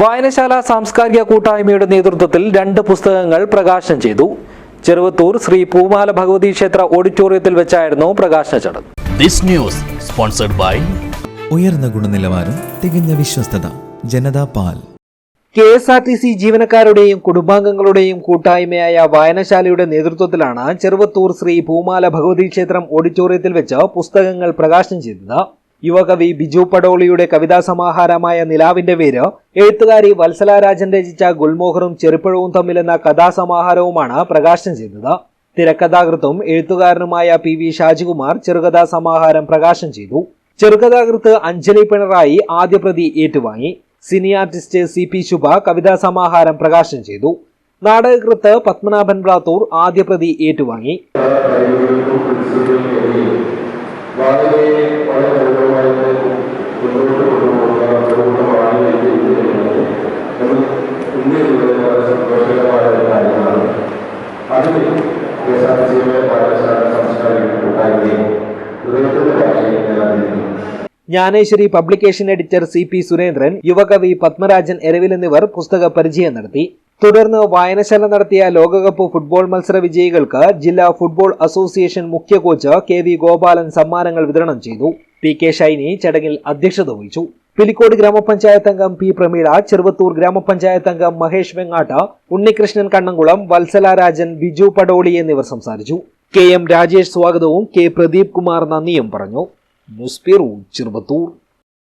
വായനശാല സാംസ്കാരിക കൂട്ടായ്മയുടെ നേതൃത്വത്തിൽ രണ്ട് പുസ്തകങ്ങൾ പ്രകാശനം ചെയ്തു. ചെറുവത്തൂർ ശ്രീ പൂമാല ഭഗവതി ക്ഷേത്ര ഓഡിറ്റോറിയത്തിൽ വെച്ചായിരുന്നു പ്രകാശന ചടങ്ങ്. This news sponsored by ഉയർന്ന ഗുണനിലവാരം തികഞ്ഞ വിശ്വസ്തത ജനതാ പാൽ. K S R T C ജീവനക്കാരുടെയും കുടുംബാംഗങ്ങളുടെയും കൂട്ടായ്മയായ വായനശാലയുടെ നേതൃത്വത്തിലാണ് ചെറുവത്തൂർ ശ്രീ പൂമാല ഭഗവതി ക്ഷേത്രം ഓഡിറ്റോറിയത്തിൽ വെച്ച് പുസ്തകങ്ങൾ പ്രകാശനം ചെയ്തത്. യുവകവി ബിജു പടോളിയുടെ കവിതാ സമാഹാരമായ നിലാവിന്റെ പേര് എഴുത്തുകാരി വത്സലാരാജൻ രചിച്ച ഗുൽമോഹറും ചെറുപ്പഴവും തമ്മിലെന്ന കഥാസമാഹാരവുമാണ് പ്രകാശനം ചെയ്തത്. തിരക്കഥാകൃത്തും എഴുത്തുകാരനുമായ പി വി ഷാജികുമാർ ചെറുകഥാ സമാഹാരം പ്രകാശനം ചെയ്തു. ചെറുകഥാകൃത്ത് അഞ്ജലി പിണറായി ആദ്യ പ്രതി ഏറ്റുവാങ്ങി. Cine artist C P Shubha കവിതാ സമാഹാരം പ്രകാശനം ചെയ്തു. നാടകകൃത്ത് പത്മനാഭൻ ബ്ലാത്തൂർ ആദ്യ പ്രതി ഏറ്റുവാങ്ങി. Jnaneswari publication editor C P Surendran യുവകവി Padmarajan Eravil എന്നിവർ പുസ്തക പരിചയം നടത്തി. തുടർന്ന് വായനശാല നടത്തിയ ലോകകപ്പ് ഫുട്ബോൾ മത്സര വിജയികൾക്ക് ജില്ലാ ഫുട്ബോൾ അസോസിയേഷൻ മുഖ്യ കോച്ച് കെ വി ഗോപാലൻ സമ്മാനങ്ങൾ വിതരണം ചെയ്തു. പി കെ ഷൈനി ചടങ്ങിൽ അധ്യക്ഷത വഹിച്ചു. പിലിക്കോട് ഗ്രാമപഞ്ചായത്ത് അംഗം പി പ്രമീള ചെറുവത്തൂർ ഗ്രാമപഞ്ചായത്ത് അംഗം മഹേഷ് വെങ്ങാട്ട ഉണ്ണികൃഷ്ണൻ കണ്ണംകുളം വത്സല രാജൻ ബിജു പടോളി എന്നിവർ സംസാരിച്ചു. കെ എം രാജേഷ് സ്വാഗതവും കെ പ്രദീപ് കുമാർ നന്ദിയും പറഞ്ഞു. ന്യൂസ് ചെറുവത്തൂർ.